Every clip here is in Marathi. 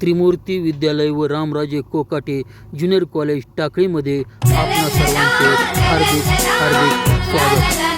त्रिमूर्ती विद्यालय व रामराजे कोकाटे ज्युनियर कॉलेज टाकळीमध्ये आपणा सर्वांचे हार्दिक हार्दिक स्वागत.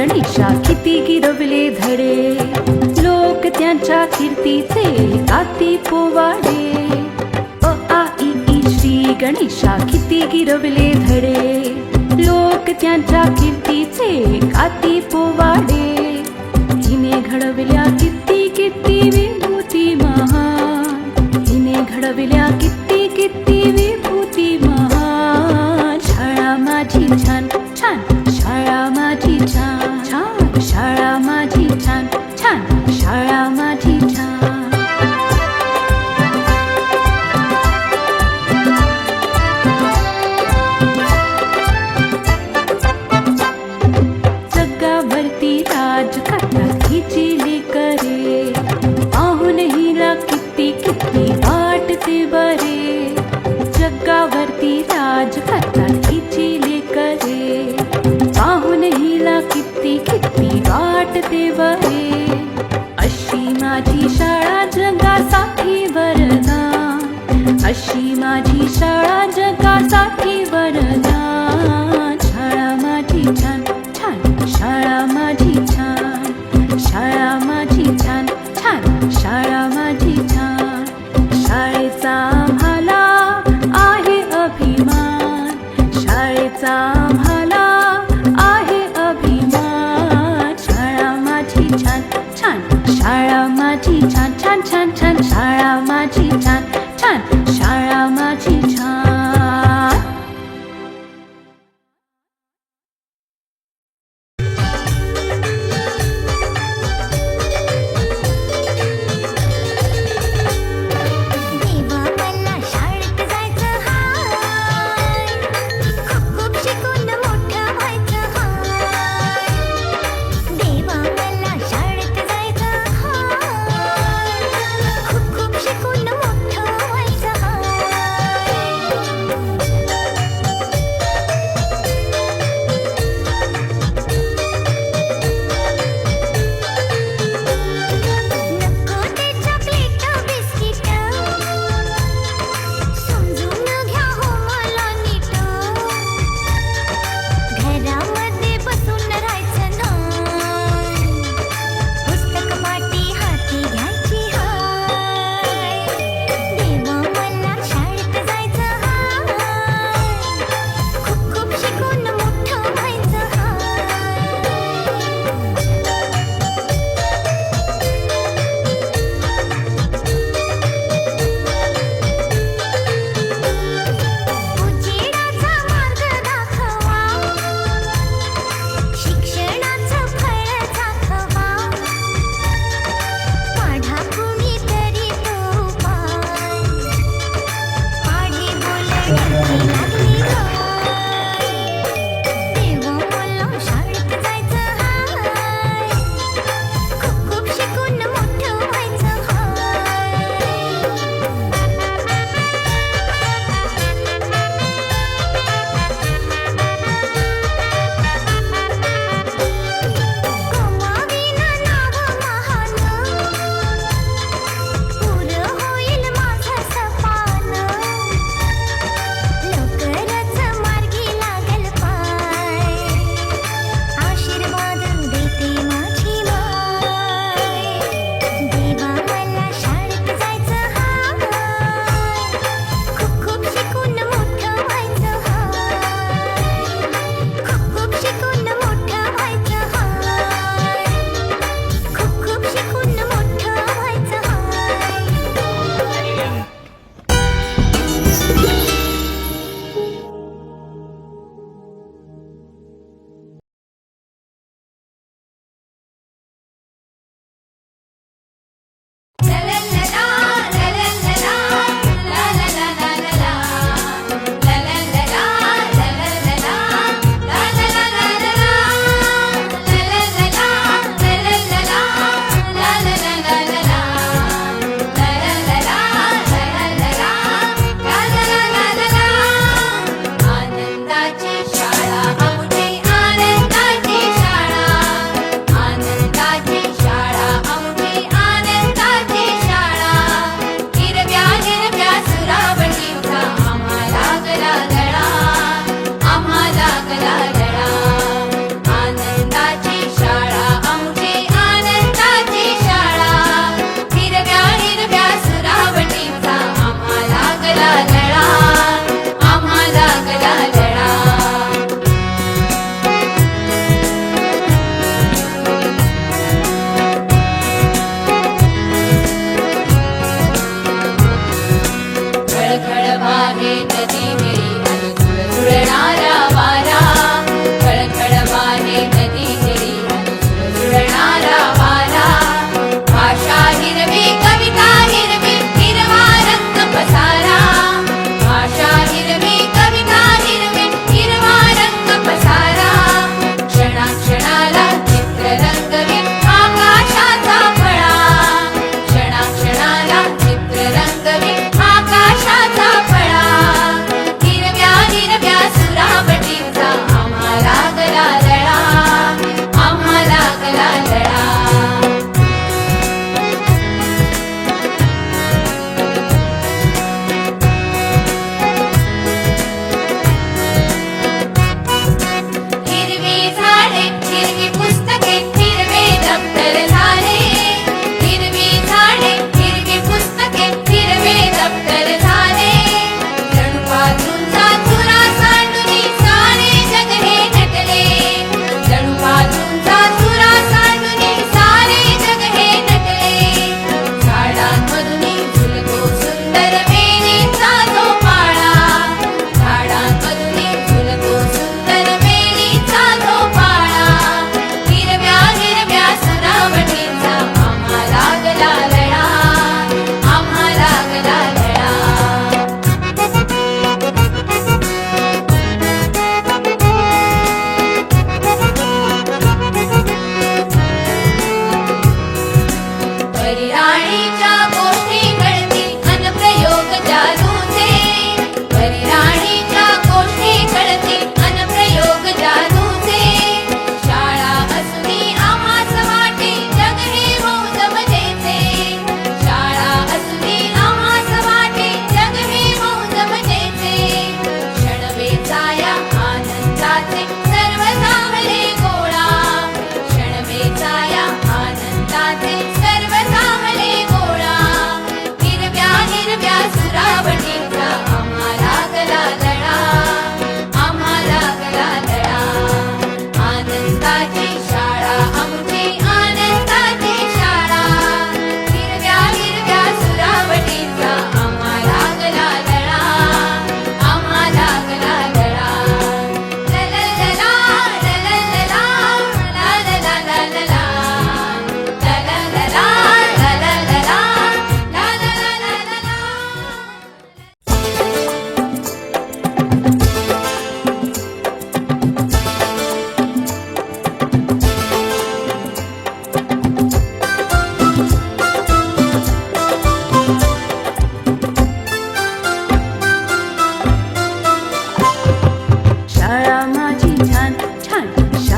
गणेशा किती गिरवले धडे. लोक त्यांच्या कीर्तीचे काती पोवाडे. अ आ इ ई श्री गणेशा किती गिरवले धडे. लोक त्यांच्या कीर्तीचे काती पोवाडे. हिने घडविल्या किती किती विभूती महान. हिने घडविल्या किती किती विभूती महान. शाळा माझी छान वाटते बरे. अशी माझी शाळा जगासाठी वरदान अशी माझी शाळा जगासाठी वरदान शाळा माझी छान छान. शाळा माझी छान. शाळा माझी छान छान. शाळा माझी छान. शाळेचा आम्हाला आहे अभिमान. शाळेचा छान छान छान छान शाळा माझी छान छान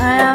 I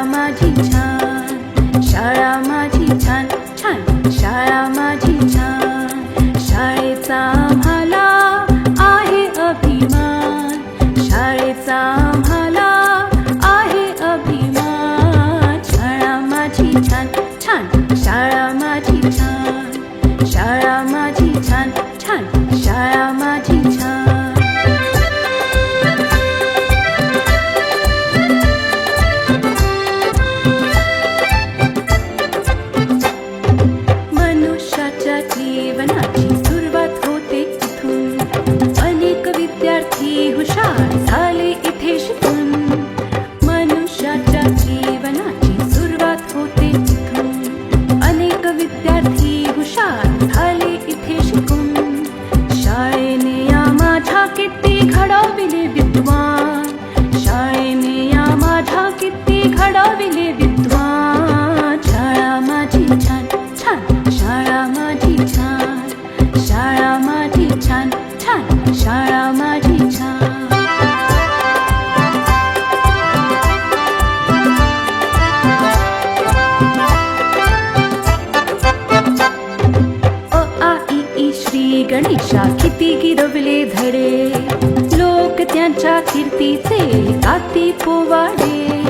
गणपतीचे काती पोवाडे.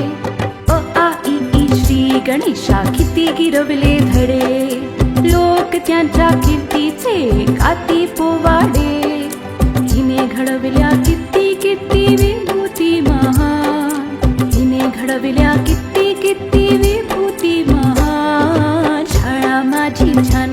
अ आ इ ई श्री गणेशा किती गिरवले धडे. लोक त्यांच्या कीर्तीचे काती पोवाडे. हिने घडविल्या किती किती विभूती महान हिने घडविल्या किती किती विभूती महान शाळा माझी छान